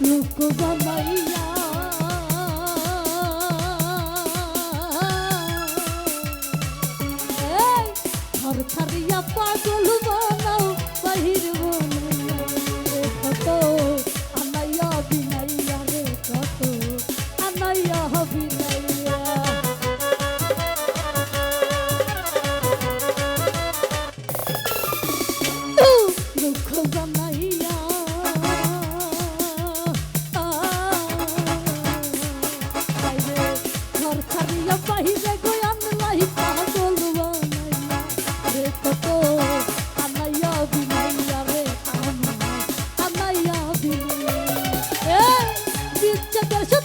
লোক বানাইয়া বিচ্ছে দেশ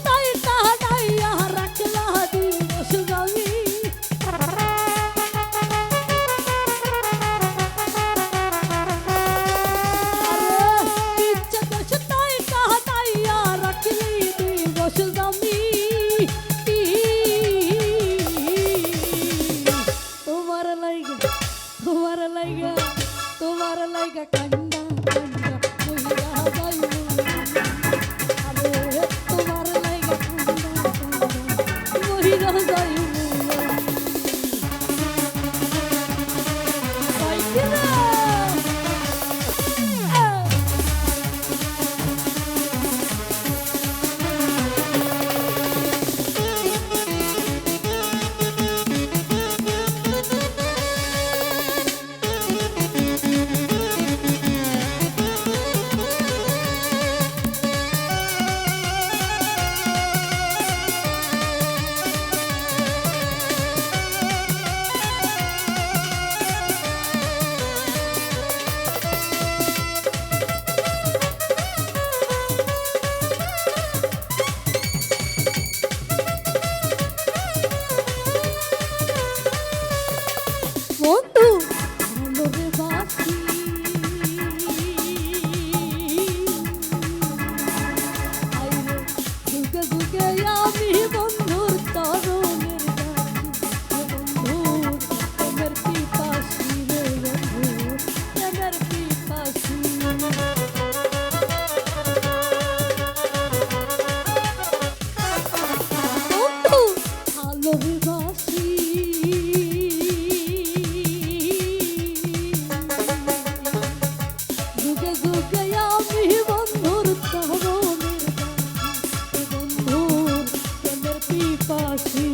Thank you.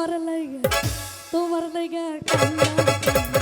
তোমার লাইগা তোমার লাইগা কান্না।